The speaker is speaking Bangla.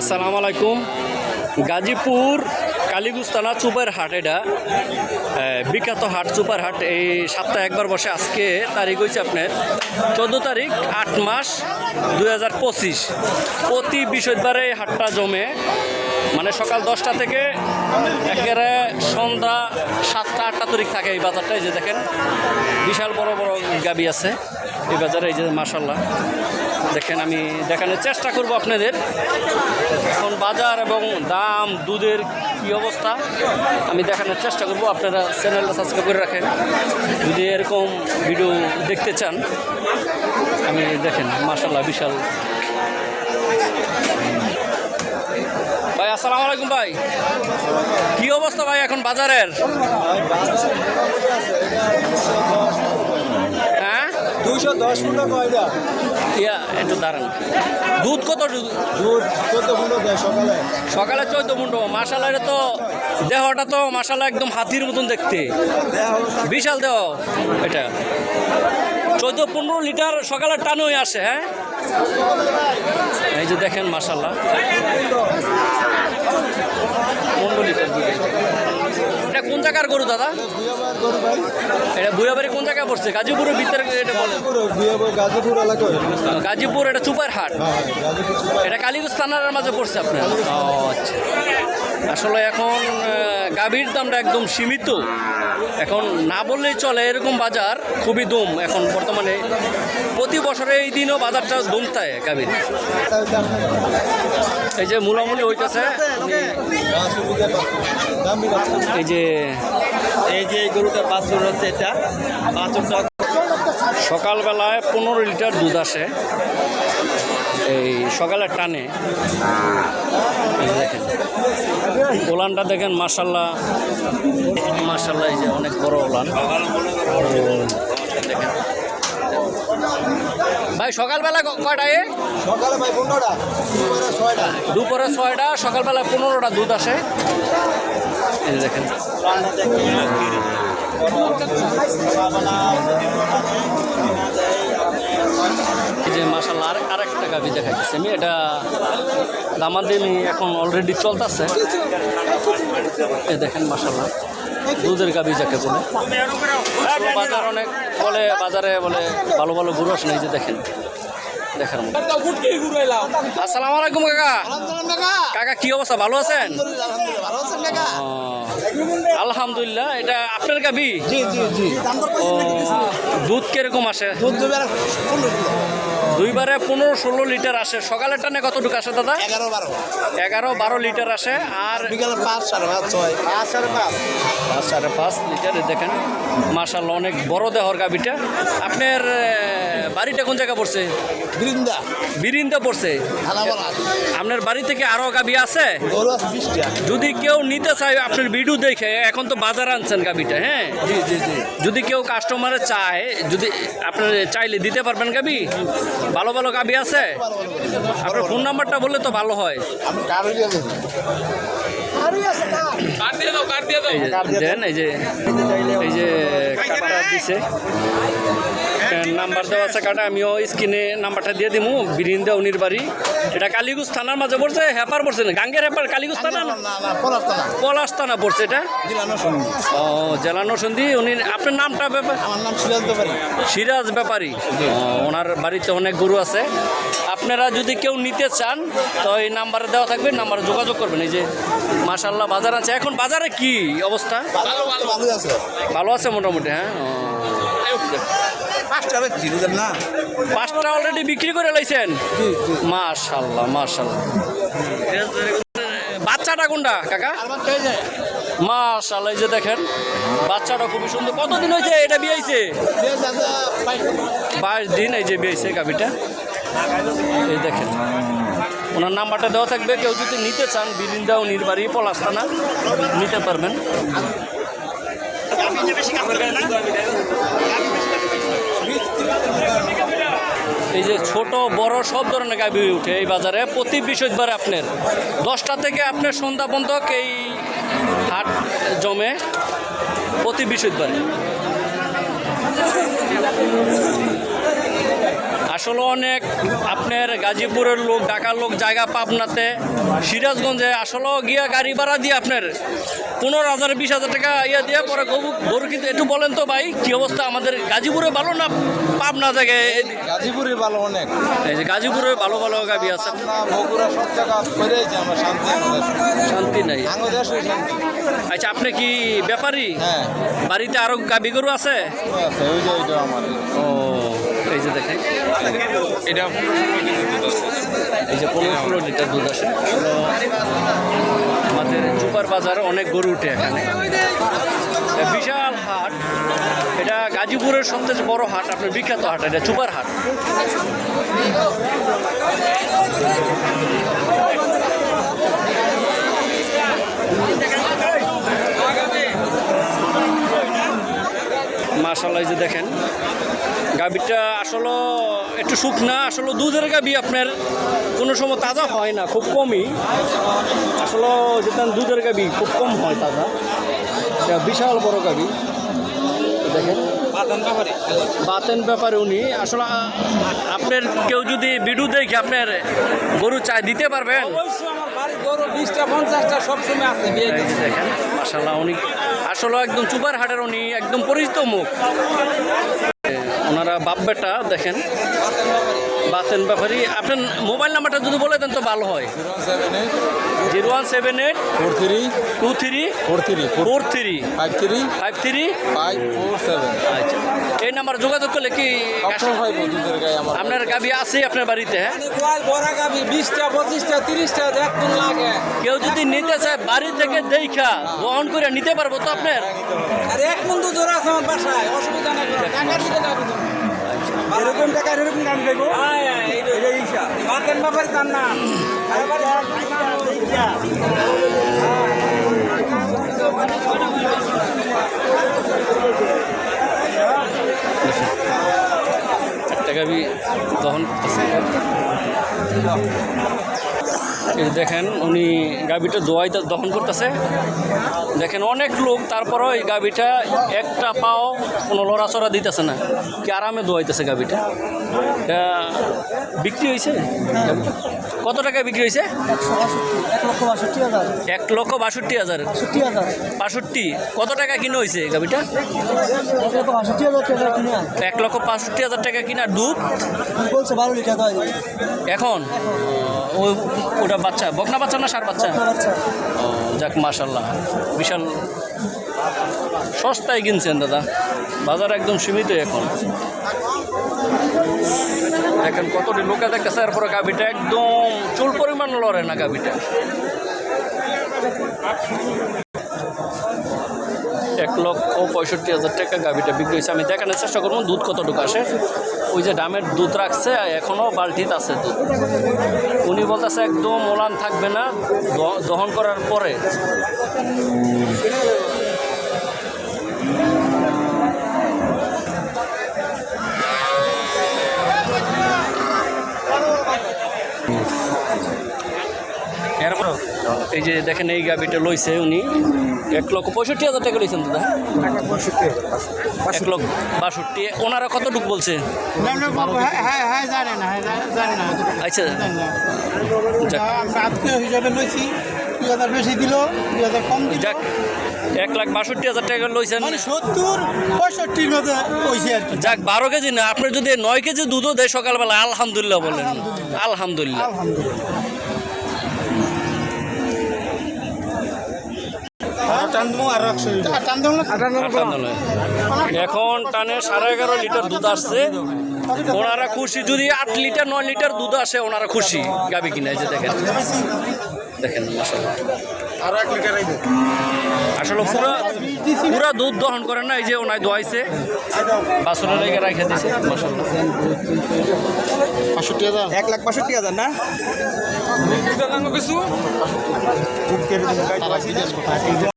আসসালামু আলাইকুম। গাজীপুর কালীগুস্তানা চুপার হাট এটা বিখ্যাত হাট চুপার হাট এই সপ্তাহে একবার বসে, আজকে তারিখ হয়েছে আপনার চোদ্দ তারিখ, আট মাস দুই হাজার পঁচিশ। প্রতি বৃহস্পতিবারে এই হাটটা জমে মানে সকাল দশটা থেকে একেবারে সন্ধ্যা সাতটা, আটটা তারিখ থাকে এই বাজারটা। এই যে দেখেন, বিশাল বড় বড় গাবি আছে এই বাজারে, এই যে মাসাল্লাহ দেখেন, আমি দেখানোর চেষ্টা করব আপনাদের। এখন বাজার এবং দাম, দুধের কি অবস্থা? আমি দেখানোর চেষ্টা করব। আপনারা চ্যানেলটা সাবস্ক্রাইব করে রাখেন। যদি এরকম ভিডিও দেখতে চান, আমি দেখেন মাসাল্লাহ বিশাল। ভাই, আসসালামু আলাইকুম ভাই। কি অবস্থা ভাই এখন বাজারের? হ্যাঁ? দুইশো দশ ফুটো কয়টা? ইয়া একটু দাঁড়ান। দুধ কত দুধ চোদ্দ ফুটো দেয় সকালে। সকালে চোদ্দ মুন্ড মাসালা এটা তো দেহটা তো মাসালা একদম হাতির মতন দেখতে। বিশাল দেহ এটা। চোদ্দ পনেরো লিটার সকালে টান হয়ে আসে হ্যাঁ? এই যে দেখেন মাসাল্লাহ পনেরো লিটার দুধ। এটা। কোন জায়গার গরু দাদা? এটা বুয়াবাড়ি কোন জায়গায় পড়ছে? গাজীপুরের ভিতরে এটা বলে। গাজীপুর এলাকায়। গাজীপুর এটা চুপার হাট হ্যাঁ সুপার। এটা কালীগঞ্জ থানার মাঝে পড়ছে আপনার? আচ্ছা। আসলে এখন গাভীর দামটা একদম সীমিত। এখন না বললেই চলে এরকম বাজার খুবই দম এখন বর্তমানে। প্রতি বছরে এই দিনও বাজারটা দমতায় গাভীর এটা এই যে মূলামূলি হইতেছে। এই যে এই যে এই গরুটা পাঁচ হচ্ছে এটা পাঁচ সকালবেলায় পনেরো লিটার দুধ আসে। এই সকালের টানে। দেখেন ওলানটা দেখেন মার্শাল্লাহ মার্শাল্লাহ এই যে অনেক বড় ওলান। দেখেন। ভাই সকালবেলা কয়টায়? সকালে ভাই পনেরোটা দুপুরে ছয়টা। দুপুরে ছয়টা সকালবেলা পনেরোটা দুধ আসে। এই দেখেন। যে মাসাল্লাহ আর আরেকটা গাভি দেখাইতেছে আমি। এটা দামাদামি এখন অলরেডি চলতেছে। দেখেন মাসাল্লাহ দুধের গাভি যাকে বলে। বাজার অনেক বলে বাজারে বলে ভালো ভালো গুরু আসে যে দেখেন দেখার মতো। আসসালামু আলাইকুম কাকা। কাকা কি অবস্থা? ভালো আছেন? আলহামদুলিল্লাহ। এটা আপনার গাবি জি জি জি। ও দুধ কীরকম আসে? দুধ দুইবারে পনেরো ষোলো লিটার আসে। সকালের টানে কতটুকু আসে দাদা? এগারো বারো। এগারো বারো লিটার আসে। আর বিকালে পাঁচ সাড়ে পাঁচ ছয়। পাঁচ সাড়ে পাঁচ। পাঁচ সাড়ে পাঁচ লিটার দেখেন। মাসাল অনেক বড় দেহর গাবিটা আপনার বাড়িটা কোন জায়গা পড়ছে? বৃন্দা বিরিন্দা পড়ছে? আপনার বাড়ি থেকে আরও গাবি আছে? যদি কেউ নিতে চায় আপনার ভিডিও দেখে এখন তো বাজার আনছেন গাবিটা হ্যাঁ? যদি কেউ কাস্টমারে চায় যদি আপনার চাইলে দিতে পারবেন গাবি? ভালো ভালো গাবি আছে? আপনার ফোন নাম্বারটা বললে তো ভালো হয়। দেন এই যে এই যে কাটা দিছে। নাম্বার দেওয়া আছে কাটা আমিও স্ক্রিনে নাম্বারটা দিয়ে দিমু বিরিন্দা উনির বাড়ি। এটা কালীগুজ থানার মাঝে পড়ছে হেপার পড়ছে না গাঙ্গের হেপার কালীগুজ থানা না? না না পলাশটা না পলাশ থানা পড়ছে এটা? ও জেলানো সন্ধি উনি আপনার নামটা ব্যাপার? আমার নাম সিরাজ ব্যাপারী। সিরাজ ব্যাপারী। ওনার বাড়িতে অনেক গরু আছে। আপনারা যদি কেউ নিতে চান তো এই নাম্বারে দেওয়া থাকবে নাম্বারে যোগাযোগ করবেন। এই যে মাশাল্লাহ বাজার আছে। এখন বাজারে কি অবস্থা? ভালো আছে। ভালো আছে মোটামুটি হ্যাঁ? পাঁচটা বেচছি বুঝলেন না। পাঁচটা অলরেডি বিক্রি করে লাইছেন? মাশাল্লাহ মাশাল্লাহ। বাচ্চাটা কোনটা কাকা? মাশাল্লাহ যে দেখেন বাচ্চাটা খুবই সুন্দর। কতদিন হয়েছে এটা বিয়েছে বাইশ দিন। এই যে বিয়েছে গাবিটা এই দেখেন। ওনার নাম্বারটা দেওয়া থাকবে। কেউ যদি নিতে চান, বিরিন্দা ও নির্বাড়ি পলাস্তানা নিতে পারবেন। এই যে ছোট, বড় সব ধরনের গাবি উঠে এই বাজারে। প্রতি বৃহস্পতিবার আপনার দশটা থেকে আপনার সন্ধ্যা পর্যন্ত এই হাট জমে প্রতি বৃহস্পতিবারে। আসলে অনেক আপনার গাজীপুরের লোক ঢাকার লোক জায়গা পাবনাতে সিরাজগঞ্জে আসলে গিয়া গাড়ি ভাড়া দিয়ে আপনার পনেরো হাজার বিশ হাজার টাকা ইয়া দিয়ে পরে গরু গরু কিন্তু একটু বলেন তো ভাই কি অবস্থা আমাদের গাজীপুরে ভালো না পাবনা জায়গায়? গাজীপুরে ভালো অনেক। এই যে গাজীপুরে ভালো ভালো গাবি আছে। বগুড়া সব জায়গা শান্তি শান্তি নাই। শান্তি। আচ্ছা আপনি কি ব্যাপারী? হ্যাঁ। বাড়িতে আরও গাবি গরু আছে? আছে ওই যে ওইটা আমার। ও এই যে দেখেন। এটা এই যে পনেরো ষোলো লিটার দুধ আসে আমাদের চুপার বাজারে অনেক গরু উঠে এখানে। বিশাল হাট। এটা গাজীপুরের সবচেয়ে বড় হাট আপনার বিখ্যাত হাট এটা চুপার হাট মাশাল্লাহ এই যে দেখেন গাভীরটা আসলে একটু শুকনা আসলে দুধের গাভী আপনার কোনো সময় তাজা হয় না খুব কমই। আসলে যেটা দুধের গাভী খুব কম হয় তাজা। বিশাল বড় গাভী। দেখেন। বাতেন ব্যাপারে উনি আসলে আপনার কেউ যদি বিডু দেখে আপনার গরু চাই দিতে পারবেন? অবশ্যই আমার বাড়ির গরু বিশটা পঞ্চাশটা সবসময় আছে দেখেন মাসাল্লাহ উনি আসলে একদম চুপার হাটের উনি একদম পরিচিত মুখ। ওনারা বাপ বেটা দেখেন। বাতেন ব্যাপারী। আপনার মোবাইল নাম্বারটা যদি বলে দেন তো ভালো হয়। Zero one seven eight four three two three four three four three five three five three five four seven আচ্ছা। এই নাম্বার যোগাযোগ করলে কি আপনার গাবি আছে আপনার বাড়িতে হ্যাঁ? গাবি বিশটা পঁচিশটা তিরিশটা দেখুন লাগে। কেউ যদি নিতে চায় বাড়ি থেকে দেখা বহন করে নিতে পারব তো আপনার? আর এক মন দুধ আছে আমার বাসায় অসুবিধা নেই। যাবি এরকম টাকা এরকম দাম দেবো বাতেন বাবার গান না। টাকা বি দহন করতেছে। দেখেন উনি গাবিটা দোয়াইতে দহন করতেছে। দেখেন অনেক লোক তারপরও এই গাবিটা একটা পাও কোনো লড়াচড়া দিতেছে না। কি আরামে দোয়াইতেছে এটা বিক্রি হয়েছে? কত টাকা বিক্রি হয়েছে? এক লক্ষ বাষট্টি হাজার। বাষট্টি। কত টাকা কিনে হয়েছে গাবিটা এক লক্ষ বাষট্টি হাজার টাকা কিনে আন এক লক্ষ পাঁষট্টি হাজার টাকা কিনা দুধ এখন? ওটা বাচ্চা বকনা বাচ্চা না সার বাচ্চা? ও, যাক মাশাল্লাহ বিশাল সস্তায় কিনছেন দাদা। বাজার একদম সীমিত এখন। দেখেন কতটি লোকে দেখতেছে এরপরে গাভিটা একদম চুল পরিমাণ লড়ে না গাভিটা। এক লক্ষ পঁয়ষট্টি হাজার টাকা গাভিটা বিক্রি হয়েছে। আমি দেখানোর চেষ্টা করব, দুধ কতটুকু আসে? ওই যে ডামের দুধ রাখছে এখনও বালতিতে আছে দুধ। উনি বলতেছে একদম ওলান থাকবে না দহন করার পরে এরপর এই যে দেখেন এই গাবিটা লইছে উনি। এক লক্ষ পঁয়ষট্টি হাজার টাকা লইছেন দাদা। এক লক্ষ বাষট্টি। ওনারা বলছে? হ্যাঁ জানে না আচ্ছা। বেশি দিল কম যাক। এক লাখ বাষট্টি হাজার টাকা লইছেন। সত্তর পঁয়ষট্টির মতো আর যাক, বারো কেজি না, আপনি যদি নয় কেজি দুধও দেয় সকালবেলা, আলহামদুলিল্লাহ বলেন। আলহামদুলিল্লাহ। আটান্নবই। এখন টানে সাড়ে এগারো লিটার দুধ আসছে। ওনারা খুশি। যদি আট লিটার নয় লিটার দুধ আসে ওনারা খুশি। গাবি কিনা যে দেখেন। দেখেন আসলে পুরো পুরো দুধ দহন করেন না এই যে ওনায় দোয়াইছে। বাসনের লেগে রেখে দিছে মাশাআল্লাহ। হাজার। এক লাখ বাষট্টি হাজার না? কোথায়